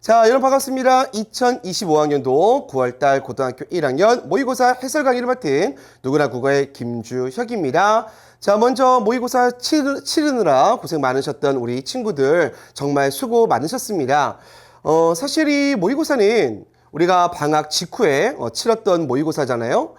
자, 여러분 반갑습니다. 2025학년도 9월달 고등학교 1학년 모의고사 해설 강의를 맡은 누구나 국어의 김주혁입니다. 자, 먼저 모의고사 치르, 치르느라 고생 많으셨던 우리 친구들 정말 수고 많으셨습니다. 어, 사실 이 모의고사는 우리가 방학 직후에 어, 치렀던 모의고사잖아요.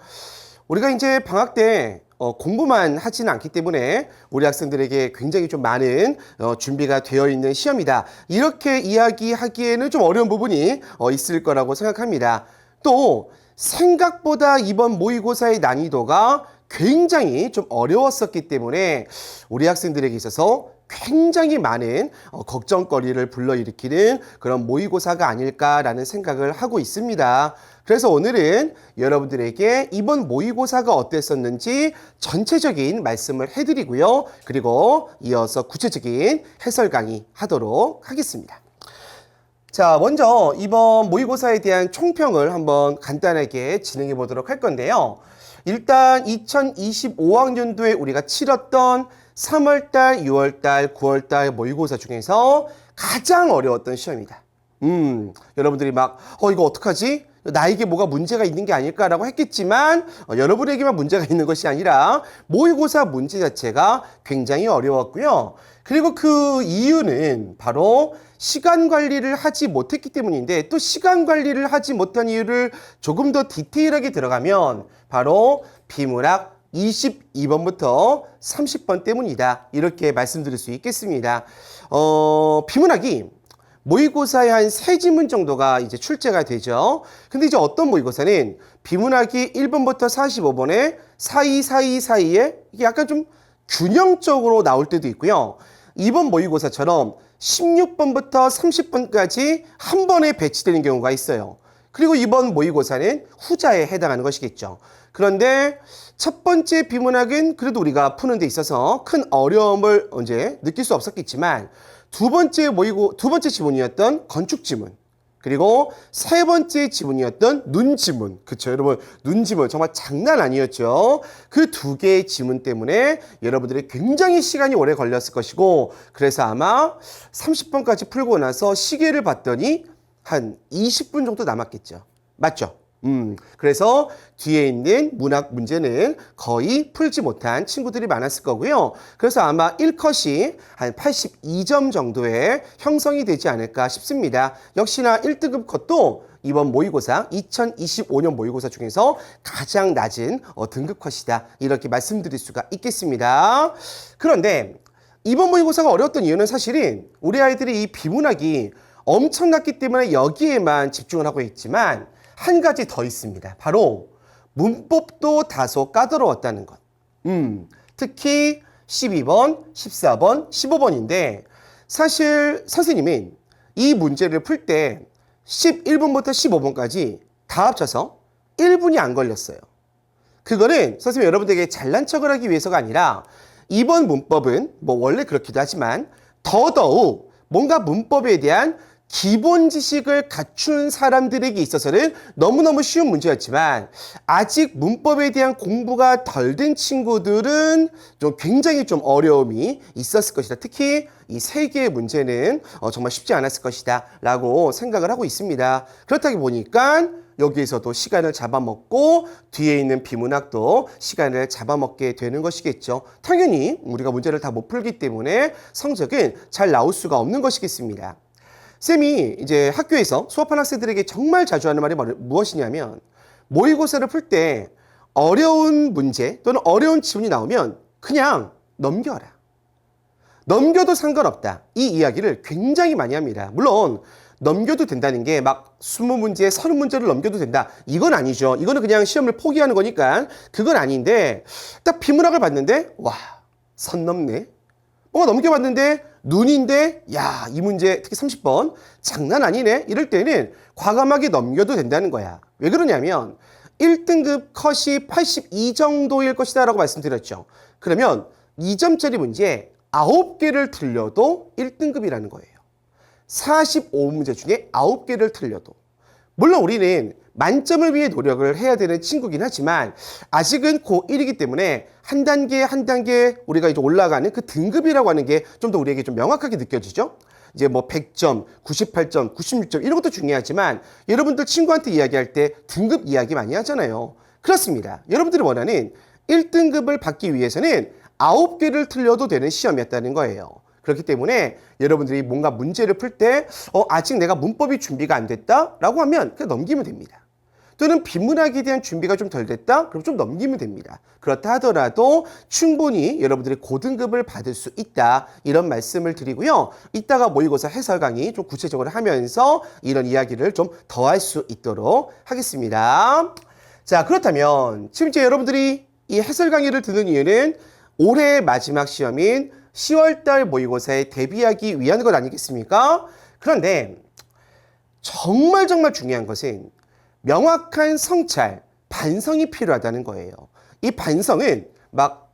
우리가 이제 방학 때 어, 공부만 하지는 않기 때문에 우리 학생들에게 굉장히 좀 많은 어, 준비가 되어 있는 시험이다. 이렇게 이야기하기에는 좀 어려운 부분이 어, 있을 거라고 생각합니다. 또 생각보다 이번 모의고사의 난이도가 굉장히 좀 어려웠었기 때문에 우리 학생들에게 있어서 굉장히 많은 어, 걱정거리를 불러일으키는 그런 모의고사가 아닐까라는 생각을 하고 있습니다. 그래서 오늘은 여러분들에게 이번 모의고사가 어땠었는지 전체적인 말씀을 해드리고요. 그리고 이어서 구체적인 해설 강의 하도록 하겠습니다. 자, 먼저 이번 모의고사에 대한 총평을 한번 간단하게 진행해 보도록 할 건데요. 일단 2025학년도에 우리가 치렀던 3월달, 6월달, 9월달 모의고사 중에서 가장 어려웠던 시험이다. 음, 여러분들이 막, 어, 이거 어떡하지? 나에게 뭐가 문제가 있는 게 아닐까라고 했겠지만, 어, 여러분에게만 문제가 있는 것이 아니라, 모의고사 문제 자체가 굉장히 어려웠고요. 그리고 그 이유는 바로 시간 관리를 하지 못했기 때문인데, 또 시간 관리를 하지 못한 이유를 조금 더 디테일하게 들어가면, 바로 비문학 22번부터 30번 때문이다. 이렇게 말씀드릴 수 있겠습니다. 어, 비문학이 모의고사의 한 세 지문 정도가 이제 출제가 되죠. 근데 이제 어떤 모의고사는 비문학이 1번부터 45번에 사이 사이 사이에 이게 약간 좀 균형적으로 나올 때도 있고요. 이번 모의고사처럼 16번부터 30번까지 한 번에 배치되는 경우가 있어요. 그리고 이번 모의고사는 후자에 해당하는 것이겠죠. 그런데 첫 번째 비문학은 그래도 우리가 푸는 데 있어서 큰 어려움을 언제 느낄 수 없었겠지만 두 번째 모의고 두 번째 지문이었던 건축 지문 그리고 세 번째 지문이었던 눈 지문. 그쵸 여러분? 눈 지문 정말 장난 아니었죠. 그 두 개의 지문 때문에 여러분들이 굉장히 시간이 오래 걸렸을 것이고 그래서 아마 30번까지 풀고 나서 시계를 봤더니 한 20분 정도 남았겠죠. 맞죠? 음, 그래서 뒤에 있는 문학 문제는 거의 풀지 못한 친구들이 많았을 거고요. 그래서 아마 1컷이 한 82점 정도의 형성이 되지 않을까 싶습니다. 역시나 1등급 컷도 이번 모의고사 2025년 모의고사 중에서 가장 낮은 어, 등급 컷이다. 이렇게 말씀드릴 수가 있겠습니다. 그런데 이번 모의고사가 어려웠던 이유는 사실은 우리 아이들이 이 비문학이 엄청났기 때문에 여기에만 집중을 하고 있지만 한 가지 더 있습니다. 바로 문법도 다소 까다로웠다는 것. 음, 특히 12번, 14번, 15번인데 사실 선생님은 이 문제를 풀 때 11번부터 15번까지 다 합쳐서 1분이 안 걸렸어요. 그거는 선생님 여러분들에게 잘난 척을 하기 위해서가 아니라 이번 문법은 뭐 원래 그렇기도 하지만 더더욱 뭔가 문법에 대한 기본 지식을 갖춘 사람들에게 있어서는 너무너무 쉬운 문제였지만 아직 문법에 대한 공부가 덜 된 친구들은 좀 굉장히 좀 어려움이 있었을 것이다. 특히 이 세 개의 문제는 어, 정말 쉽지 않았을 것이다. 라고 생각을 하고 있습니다. 그렇다기 보니까 여기에서도 시간을 잡아먹고 뒤에 있는 비문학도 시간을 잡아먹게 되는 것이겠죠. 당연히 우리가 문제를 다 못 풀기 때문에 성적은 잘 나올 수가 없는 것이겠습니다. 쌤이 이제 학교에서 수업한 학생들에게 정말 자주 하는 말이 뭐- 무엇이냐면 모의고사를 풀 때 어려운 문제 또는 어려운 지문이 나오면 그냥 넘겨라. 넘겨도 상관없다. 이 이야기를 굉장히 많이 합니다. 물론 넘겨도 된다는 게막 20문제, 30문제를 넘겨도 된다. 이건 아니죠. 이거는 그냥 시험을 포기하는 거니까 그건 아닌데 딱 비문학을 봤는데 와, 선 넘네. 뭔가 넘겨봤는데 눈인데 야 이 문제 특히 30번 장난 아니네. 이럴 때는 과감하게 넘겨도 된다는 거야. 왜 그러냐면 1등급 컷이 82 정도일 것이다 라고 말씀드렸죠. 그러면 2점짜리 문제 9개를 틀려도 1등급이라는 거예요. 45문제 중에 9개를 틀려도. 물론 우리는 만점을 위해 노력을 해야 되는 친구긴 하지만 아직은 고1이기 때문에 한 단계 한 단계 우리가 이제 올라가는 그 등급이라고 하는 게 좀 더 우리에게 좀 명확하게 느껴지죠. 이제 뭐 100점, 98점, 96점 이런 것도 중요하지만 여러분들 친구한테 이야기할 때 등급 이야기 많이 하잖아요. 그렇습니다. 여러분들이 원하는 1등급을 받기 위해서는 9개를 틀려도 되는 시험이었다는 거예요. 그렇기 때문에 여러분들이 뭔가 문제를 풀 때 어, 아직 내가 문법이 준비가 안 됐다 라고 하면 그냥 넘기면 됩니다. 또는 비문학에 대한 준비가 좀 덜 됐다? 그럼 좀 넘기면 됩니다. 그렇다 하더라도 충분히 여러분들이 고등급을 받을 수 있다. 이런 말씀을 드리고요. 이따가 모의고사 해설 강의 좀 구체적으로 하면서 이런 이야기를 좀 더 할 수 있도록 하겠습니다. 자, 그렇다면 지금 이제 여러분들이 이 해설 강의를 듣는 이유는 올해 마지막 시험인 10월달 모의고사에 대비하기 위한 것 아니겠습니까? 그런데 정말 정말 중요한 것은 명확한 성찰, 반성이 필요하다는 거예요. 이 반성은 막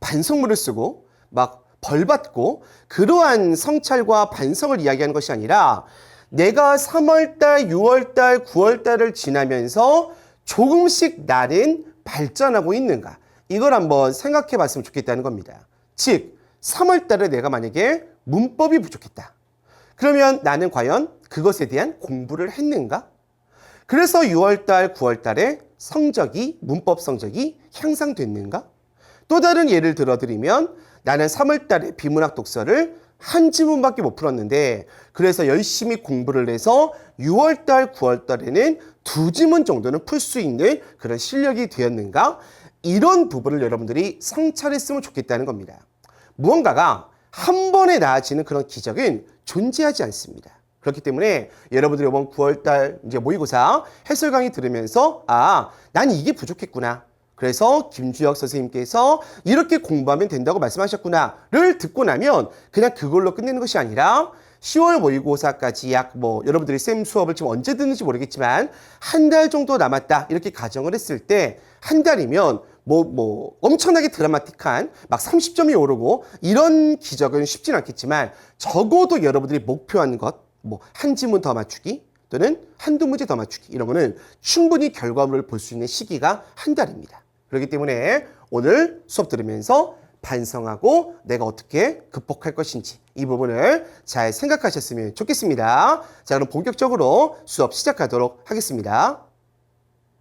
반성문을 쓰고 막 벌받고 그러한 성찰과 반성을 이야기하는 것이 아니라 내가 3월달, 6월달, 9월달을 지나면서 조금씩 나는 발전하고 있는가. 이걸 한번 생각해 봤으면 좋겠다는 겁니다. 즉, 3월달에 내가 만약에 문법이 부족했다. 그러면 나는 과연 그것에 대한 공부를 했는가? 그래서 6월달, 9월달에 성적이, 문법 성적이 향상됐는가? 또 다른 예를 들어드리면 나는 3월달에 비문학 독서를 한 지문밖에 못 풀었는데 그래서 열심히 공부를 해서 6월달, 9월달에는 두 지문 정도는 풀 수 있는 그런 실력이 되었는가? 이런 부분을 여러분들이 성찰했으면 좋겠다는 겁니다. 무언가가 한 번에 나아지는 그런 기적은 존재하지 않습니다. 그렇기 때문에 여러분들이 이번 9월달 이제 모의고사 해설 강의 들으면서 아, 난 이게 부족했구나. 그래서 김주혁 선생님께서 이렇게 공부하면 된다고 말씀하셨구나를 듣고 나면 그냥 그걸로 끝내는 것이 아니라 10월 모의고사까지 약 뭐 여러분들이 쌤 수업을 지금 언제 듣는지 모르겠지만 한 달 정도 남았다 이렇게 가정을 했을 때 한 달이면 뭐, 뭐, 엄청나게 드라마틱한 막 30점이 오르고 이런 기적은 쉽지는 않겠지만 적어도 여러분들이 목표한 것, 뭐, 한 지문 더 맞추기 또는 한두 문제 더 맞추기 이런 거는 충분히 결과물을 볼 수 있는 시기가 한 달입니다. 그렇기 때문에 오늘 수업 들으면서 반성하고 내가 어떻게 극복할 것인지 이 부분을 잘 생각하셨으면 좋겠습니다. 자, 그럼 본격적으로 수업 시작하도록 하겠습니다.